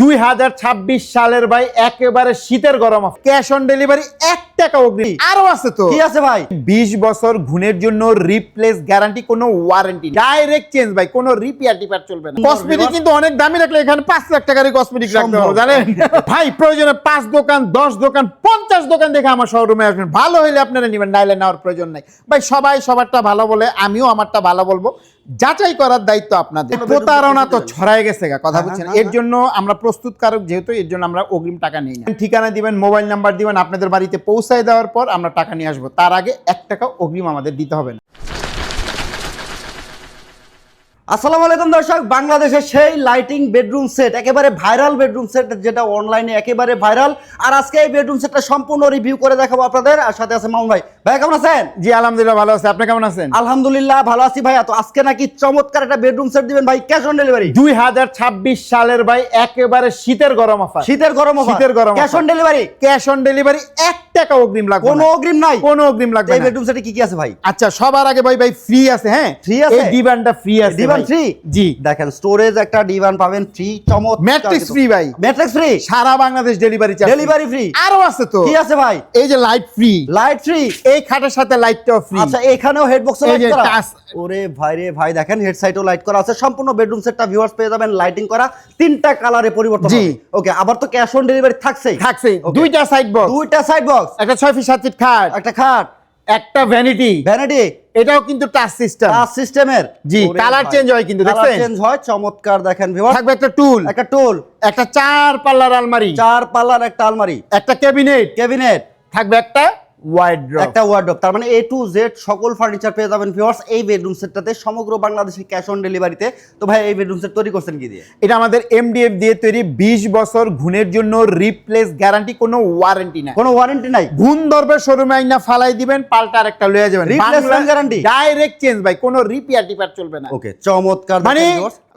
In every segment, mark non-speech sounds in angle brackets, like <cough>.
দুই হাজার ছাব্বিশ সালের ভাই একেবারে শীতের গরম ক্যাশ অন ডেলিভারি এক টাকা অগ্রিম আরও আছে তো। কি আছে ভাই? বিশ বছর ঘুণের জন্য রিপ্লেস গ্যারান্টি কোনো ওয়ারেন্টি ডাইরেক্ট চেঞ্জ ভাই কোনো রিপেয়ার টিপার চলবে না। কসমেটিক কিন্তু অনেক দামি রাখলে এখানে পাঁচ লাখ টাকার কসমেটিক রাখতে হবে জানেন? ভাই প্রয়োজনে পাঁচ দোকান দশ দোকান পঞ্চাশ দোকান দেখে আমার শোরুমে আসবেন। ভালো হইলে আপনারা নেবেন নাইলে নেওয়ার প্রয়োজন নাই। ভাই সবাই সবারটা ভালো বলে আমিও আমারটা ভালো বলব। যাচাই করার দায়িত্ব আপনাদের। প্রতারণা তো ছড়াই গেছে কথা হ্যাঁ, বলছেন হ্যাঁ, এর জন্য আমরা প্রস্তুতকারক যেহেতু এর জন্য আমরা অগ্রিম টাকা নিই না। ঠিকানা দিবেন মোবাইল নাম্বার দিবেন আপনাদের বাড়িতে পৌঁছায় দেওয়ার পর আমরা টাকা নিয়ে আসব। তার আগে এক টাকা অগ্রিম আমাদের দিতে হবে না। আসসালামু আলাইকুম দর্শক বাংলাদেশের সেই লাইটিং বেডরুম সেট একেবারে ভাইরাল বেডরুম সেট যেটা অনলাইনে একেবারে ভাইরাল আর আজকে এই বেডরুম সেটটা সম্পূর্ণ রিভিউ করে দেখাবো আপনাদের। আর সাথে আছে মামুন ভাই ভাই কেমন আছেন? জি আলহামদুলিল্লাহ ভালো আছে। আপনি কেমন আছেন? আলহামদুলিল্লাহ ভালো আছি ভাই তো আজকে নাকি চমৎকার একটা বেডরুম সেট দিবেন ভাই ক্যাশ অন ডেলিভারি দুই হাজার ছাব্বিশ সালের ভাই একেবারে শীতের গরম অফার শীতের গরম শীতের গরম cash on delivery cash on delivery এক টাকা অগ্রিম লাগবে কোনো অগ্রিম নাই? কোনো অগ্রিম লাগবে এই বেডরুম সেটে কি কি আছে ভাই? আচ্ছা সবার আগে ভাই ভাই ফ্রি আছে হ্যাঁ? Free আছে? এই ডিভানটা ফ্রি আছে ডিভান ফ্রি জি। দেখেন স্টোরেজ একটা ডিভান পাবেন ফ্রি চমৎকার ম্যাট্রিক্স ফ্রি ভাই। ম্যাট্রিক্স ফ্রি সারা Bangladesh delivery charge. Delivery free আরও আছে তো। কি আছে ভাই? এই যে লাইট ফ্রি লাইট ফ্রি এই খাটের সাথে লাইটটাও ফ্রি আচ্ছা এখানেও হেড বক্স লাইট করা? ওরে ভাই রে ভাই দেখেন হেড সাইডও লাইট করা আছে। সম্পূর্ণ বেডরুম সেটটা ভিউয়ার্স পেয়ে যাবেন লাইটিং করা। তিনটা কালারে পরিবর্তন জি। ওকে আবার তো ক্যাশ অন ডেলিভারি থাকছেই। থাকছে দুইটা সাইড বক্স দুইটা সাইড বক্স একটা ছয় ফিট সাত ফিট খাট। একটা খাট। একটা ভ্যানিটি ভ্যানিটি এটাও কিন্তু টাচ সিস্টেম টাচ সিস্টেমের জি, colour change হয় কিন্তু, দেখছেন? চেঞ্জ হয় চমৎকার দেখেন ভিউয়ার্স থাকবে একটা টুল একটা টুল একটা চার পাল্লার আলমারি। চার পাল্লার একটা আলমারি। একটা ক্যাবিনেট ক্যাবিনেট থাকবে একটা ওয়াইড একটা ওয়ার্ডরোব তার মানে এ টু জেড সকল ফার্নিচার পেয়ে যাবেন ভিউয়ার্স এই বেডরুম সেটটাতে সমগ্র বাংলাদেশে ক্যাশ অন ডেলিভারিতে তো ভাই এই বেডরুম সেট তৈরি করছেন কি দিয়ে? এটা আমাদের এমডিএফ দিয়ে তৈরি 20 বছর ঘুণের জন্য রিপ্লেস গ্যারান্টি কোনো ওয়ারেন্টি না কোনো ওয়ারেন্টি নাই। ঘুণ ধরবে শোরুমে আইনা ফালাই দিবেন পাল্টা আরেকটা লয়ে যাবেন। Replacement guarantee? ডাইরেক্ট চেঞ্জ ভাই কোনো রিপেয়ার টিপার চলবে না। ওকে চমৎকার মানে।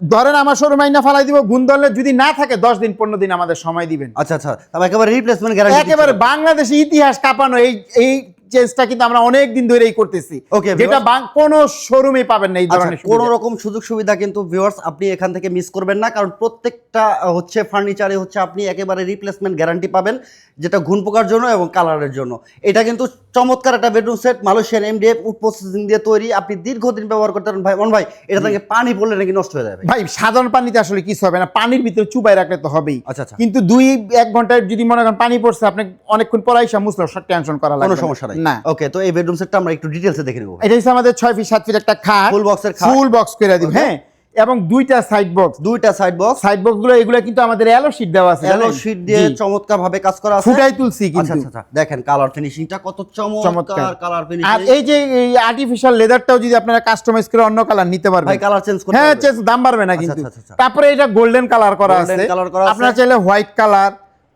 ধরেন আমার শোরুম আইনা ফালাই দিব গুণ ধরলে যদি না থাকে 10 দিন 15 দিন আমাদের সময় দিবেন। আচ্ছা আচ্ছা। তবে একেবারে রিপ্লেসমেন্ট গ্যারান্টি একেবারে বাংলাদেশে ইতিহাস কাঁপানো এই এই চেঞ্জটা কিন্তু আমরা অনেক দিন ধরেই করতেছি। Okay, যেটা কোনো শোরুমে পাবেন না এই ধরনের কোন রকম সুযোগ সুবিধা কিন্তু ভিউয়ার্স আপনি এখান থেকে মিস করবেন না কারণ প্রত্যেকটা হচ্ছে ফার্নিচারে হচ্ছে আপনি একেবারে রিপ্লেসমেন্ট গ্যারান্টি পাবেন যেটা ঘুণ পোকার জন্য এবং কালারের জন্য। এটা কিন্তু চমৎকার একটা bedroom set Malaysian MDF wood processing দিয়ে তৈরি। আপনি দীর্ঘদিন ব্যবহার করতে পারেন। ভাই মন ভাই এটা থেকে পানি পড়লে নাকি নষ্ট হয়ে যাবে। ভাই সাধারণ পানিতে আসলে কিছু হবে না। পানির ভিতরে চুবাই রাখলে তো হবেই। আচ্ছা, আচ্ছা। কিন্তু দুই এক ঘন্টায় যদি মনে করেন পানি পড়ছে আপনি অনেকক্ষণ পরাই মুসলো সব টেনশন করা লাগবে কোনো সমস্যা নাই। না। ওকে তো এই বেডরুম সেটটা আমরা একটু দেখে নেব এটা হচ্ছে আমাদের ফিট ফিট একটা খাট। Box এর খাট। ফুল বক্স করে দিব হ্যাঁ? এবং দুইটা সাইড বক্স দুইটা সাইড বক্স সাইড বক্সগুলো এগুলো কিন্তু আমাদের এলো শীট দেওয়া আছে এলো শীট দিয়ে চমৎকার ভাবে কাজ করা আছে। ফুটাই তুলছি আচ্ছা কিন্তু। আচ্ছা আচ্ছা। দেখেন কালার ফিনিশিংটা কত চমৎকার। কালার আর ফিনিশিং এই যে আর্টিফিশিয়াল লেদারটাও যদি আপনারা কাস্টমাইজ করে অন্য কালার নিতে পারবেন। ভাই কালার চেঞ্জ করতে হ্যাঁ চেঞ্জ দাম বাড়বে না আচ্ছা, কিন্তু। আচ্ছা, আচ্ছা। তারপরে এটা গোল্ডেন কালার করা আছে। আপনারা চাইলে হোয়াইট কালার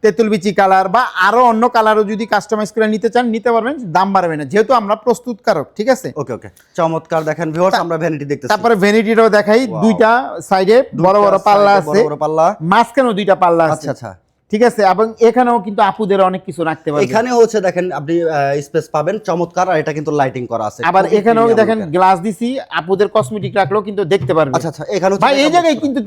তেঁতুল বিচি কালার বা আরও অন্য কালারও যদি কাস্টমাইজ করে নিতে চান নিতে পারবেন দাম বাড়বে না। যেহেতু আমরা প্রস্তুতকারক ঠিক আছে? ওকে ওকে চমৎকার দেখেন ভিউয়ার্স আমরা ভ্যানিটি দেখতেছি। তারপরে ভ্যানিটিটাও দেখাই দুইটা সাইডে বড় বড় পাল্লা আছে। বড় বড় পাল্লা। মাঝখানেও দুইটা পাল্লা আছে। আচ্ছা আচ্ছা। ঠিক আছে? এবং এখানেও কিন্তু আপুদের অনেক কিছু রাখতে পারবেন এখানে হচ্ছে দেখেন আপনি স্পেস পাবেন চমৎকার আর এটা কিন্তু লাইটিং করা আছে। আবার এখানেও দেখেন গ্লাস দিছি আপুদের কসমেটিক রাখলেও কিন্তু দেখতে পারবে। আচ্ছা আচ্ছা এখানে ভাই এই জায়গায় কিন্তু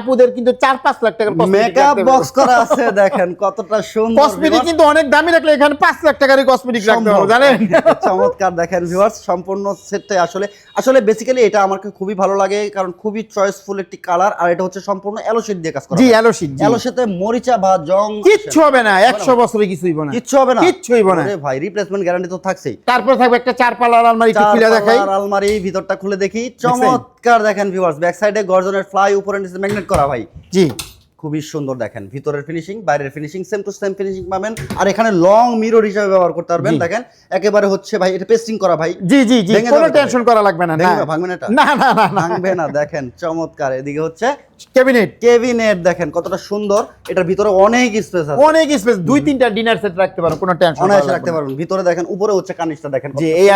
আপুদের কিন্তু চার পাঁচ লাখ টাকার মেকআপ বক্স করা আছে দেখেন কতটা সুন্দর <laughs> কসমেটিক কিন্তু অনেক দামি রাখলে এখানে পাঁচ লাখ টাকারই কসমেটিক রাখতে হবে জানেন? <laughs> চমৎকার দেখেন ভিউয়ার্স সম্পূর্ণ সেটটাই আসলে আসলে বেসিক্যালি এটা আমাকে খুবই ভালো লাগে কারণ খুবই চয়েসফুল একটি কালার আর এটা হচ্ছে সম্পূর্ণ এলো শীট দিয়ে কাজ করা জি এলো শীট এলো মরিচা বা জং কিচ্ছু হবে না একশো বছরে কিছুই হবে না। কিচ্ছু হবে না। কিচ্ছু হইব না। ভাই রিপ্লেসমেন্ট গ্যারান্টি তো থাকছেই। তারপর থাকবে একটা চার পাল্লার আলমারি একটু খুলে দেখাই। আলমারি ভিতরটা খুলে দেখি। চমৎকার দেখেন ভিউয়ার্স ব্যাক সাইডে গর্জনের ফ্লাই উপরে নিচে ম্যাগনেট করা ভাই। জি। খুবই সুন্দর দেখেন। ভিতরের ফিনিশিং বাইরের finishing same to same finishing পাবেন। আর এখানে লং মিরর হিসেবে ব্যবহার করতে পারবেন দেখেন। একেবারে হচ্ছে ভাই এটা পেস্টিং করা ভাই। জি জি জি কোনো টেনশন করা লাগবে না না। ভাঙবে না এটা? না না না না। ভাঙবে না দেখেন চমৎকার। এদিকে হচ্ছে ক্যাবিনেট কেবিনেট দেখেন কতটা সুন্দর। এটার ভিতরে অনেক স্পেস আছে। অনেক স্পেস দুই তিনটা ডিনার সেট রাখতে পারো কোনো টেনশন অনায়াসে রাখতে পারবেন। ভিতরে দেখেন উপরে হচ্ছে কানিসটা দেখেন জি, এই।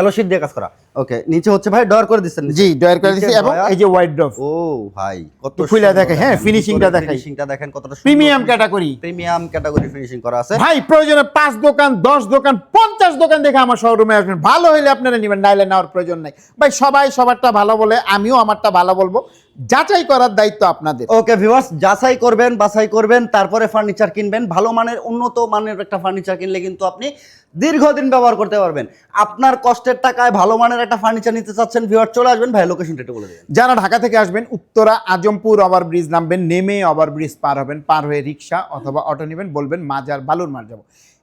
আলো শীট দিয়ে কাজ করা। ওকে নিচে হচ্ছে ভাই ডর করে দিচ্ছেন জি ডয়ার করে এবং এই যে ওয়াইড ড্রপ ও ভাই কত খুলে দেখে, হ্যাঁ, finishing টা দেখাই। ফিনিশিংটা দেখেন কতটা premium category premium category finishing করা আছে। ভাই প্রয়োজনে পাঁচ দোকান দশ দোকান পঞ্চাশ দোকান দেখে আমার শোরুমে আসবেন। ভালো হইলে আপনারা নেবেন নাইলে নেওয়ার প্রয়োজন নাই। ভাই সবাই সবারটা ভালো বলে আমিও আমারটা ভালো বলব। যাচাই করার দায়িত্ব আপনাদের। ওকে ভিউয়ার্স যাচাই করবেন বাছাই করবেন তারপরে ফার্নিচার কিনবেন। ভালো মানের উন্নত মানের একটা ফার্নিচার কিনলে কিন্তু আপনি দীর্ঘদিন ব্যবহার করতে পারবেন। আপনার কষ্টের টাকায় ভালো মানের একটা ফার্নিচার নিতে চাচ্ছেন ভিউয়ার চলে আসবেন। ভাই লোকেশনটা একটু বলে দেবেন। যারা ঢাকা থেকে আসবেন উত্তরা আজমপুর ওভার ব্রিজ নামবেন নেমে ওভার ব্রিজ পার হবেন পার হয়ে রিক্সা অথবা অটো নেবেন বলবেন মাজার বালুর মার যাব।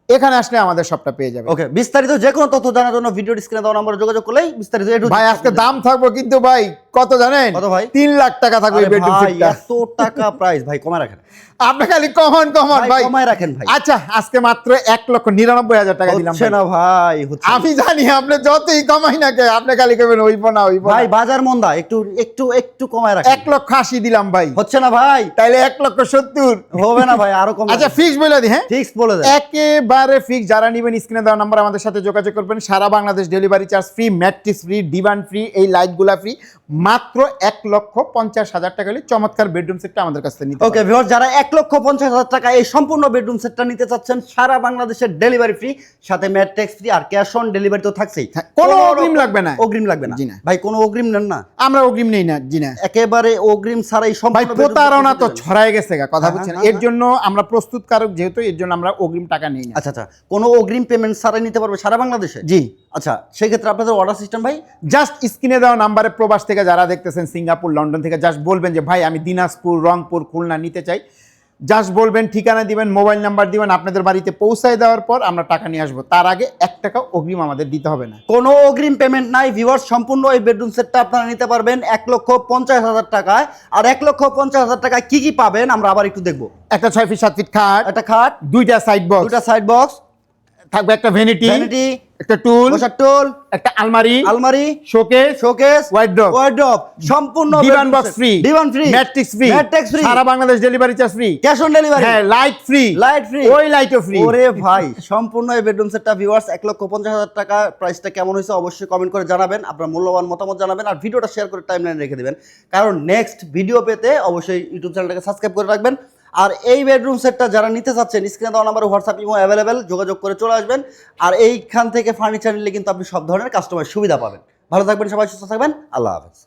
এখানে আসলে আমাদের সবটা পেয়ে যাবে ওকে বিস্তারিত যে কোনো তথ্য জানার জন্য ভিডিও স্ক্রিনে দেওয়া নম্বরে যোগাযোগ করলেই বিস্তারিত Z ভাই আজকে দাম থাকব কিন্তু ভাই কত জানেন? কত ভাই? তিন লাখ টাকা থাকবে বেডরুম সেটটা এত টাকা প্রাইস ভাই কমায় রাখেন। আপনি খালি কমন কমন ভাই কমায় রাখেন ভাই। আচ্ছা আজকে মাত্র এক লক্ষ নিরানব্বই হাজার টাকা দিলাম হচ্ছে না ভাই আমি জানি আপনি যতই কমাই না কে আপনি খালি কেবেন হইব না না। ভাই বাজার মন্দা একটু একটু একটু কমায় রাখেন। এক লক্ষ আশি দিলাম ভাই। হচ্ছে না ভাই। তাইলে এক লক্ষ সত্তর। হবে না ভাই আরও কম আচ্ছা ফিক্স বলে দি হ্যাঁ? ফিক্স বলে দেন। একেবারে ফিক্স যারা নেবেন স্ক্রিনে দেওয়া নাম্বার আমাদের সাথে যোগাযোগ করবেন। সারা Bangladesh delivery charge free matrix free divan free এই লাইটগুলা ফ্রি মাত্র এক লক্ষ পঞ্চাশ হাজার টাকা হলে চমৎকার বেডরুম সেটটা আমাদের কাছ থেকে নিতে ওকে ভিউয়ার যারা এক লক্ষ পঞ্চাশ হাজার টাকা এই সম্পূর্ণ বেডরুম সেটটা নিতে চাচ্ছেন সারা বাংলাদেশের ডেলিভারি ফ্রি সাথে ম্যাট ট্যাক্স ফ্রি আর ক্যাশ অন ডেলিভারি তো থাকছেই। হ্যাঁ, কোনো অগ্রিম লাগবে না। অগ্রিম লাগবে না। জি না। ভাই কোনো অগ্রিম নেন না। আমরা অগ্রিম নেই না জি না। একেবারে অগ্রিম ছাড়াই ভাই প্রতারণা তো। ছড়াই গেছে গা কথা হ্যাঁ, বলছেন হ্যাঁ, এর। জন্য আমরা প্রস্তুতকারক যেহেতু এর জন্য আমরা অগ্রিম টাকা নেই না। আচ্ছা আচ্ছা কোনো অগ্রিম পেমেন্ট ছাড়াই নিতে পারবে সারা বাংলাদেশে? জি। আচ্ছা সেই ক্ষেত্রে আপনাদের অর্ডার সিস্টেম ভাই? জাস্ট স্ক্রিনে দেওয়া নাম্বারে প্রবাস থেকে যারা দেখতেছেন সিঙ্গাপুর লন্ডন থেকে জাস্ট বলবেন যে ভাই আমি দিনাজপুর রংপুর খুলনা নিতে চাই। জাস্ট বলবেন ঠিকানা দিবেন মোবাইল নাম্বার দিবেন আপনাদের বাড়িতে পৌঁছায় দেওয়ার পর আমরা টাকা নিয়ে আসব। তার আগে এক টাকা অগ্রিম আমাদের দিতে হবে না। কোনো অগ্রিম পেমেন্ট নাই ভিউয়ার্স সম্পূর্ণ এই বেডরুম সেটটা আপনারা নিতে পারবেন এক লক্ষ পঞ্চাশ হাজার টাকায়। আর এক লক্ষ পঞ্চাশ হাজার টাকায় কি কি পাবেন আমরা আবার একটু দেখব। একটা ছয় ফিট সাত ফিট খাট একটা খাট দুইটা সাইড বক্স দুটা সাইড বক্স থাকবে একটা ভ্যানিটি ভ্যানিটি একটা টুল বসার টুল একটা আলমারি আলমারি শোকেস শোকেস Wardrobe. ওয়ার্ড্রপ সম্পূর্ণ divan box free divan free matrix free matrix free Sara Bangladesh delivery charge free cash on delivery হ্যাঁ লাইট ফ্রি লাইট ফ্রি ওই লাইটও ফ্রি ওরে ভাই সম্পূর্ণ এই বেডরুম সেটটা ভিউয়ার্স এক লক্ষ পঞ্চাশ হাজার টাকা প্রাইসটা কেমন হয়েছে অবশ্যই কমেন্ট করে জানাবেন আপনার মূল্যবান মতামত জানাবেন আর ভিডিওটা শেয়ার করে টাইমলাইনে রেখে দেবেন কারণ নেক্সট ভিডিও পেতে অবশ্যই ইউটিউব চ্যানেলটাকে সাবস্ক্রাইব করে রাখবেন আর এই বেডরুম সেটটা যারা নিতে চাচ্ছেন স্ক্রিনে দেওয়া নাম্বার হোয়াটসঅ্যাপ ইমো অ্যাভেলেবেল যোগাযোগ করে চলে আসবেন। আর এইখান থেকে ফার্নিচার নিলে কিন্তু আপনি সব ধরনের কাস্টমার সুবিধা পাবেন। ভালো থাকবেন সবাই, সুস্থ থাকবেন। আল্লাহ হাফেজ।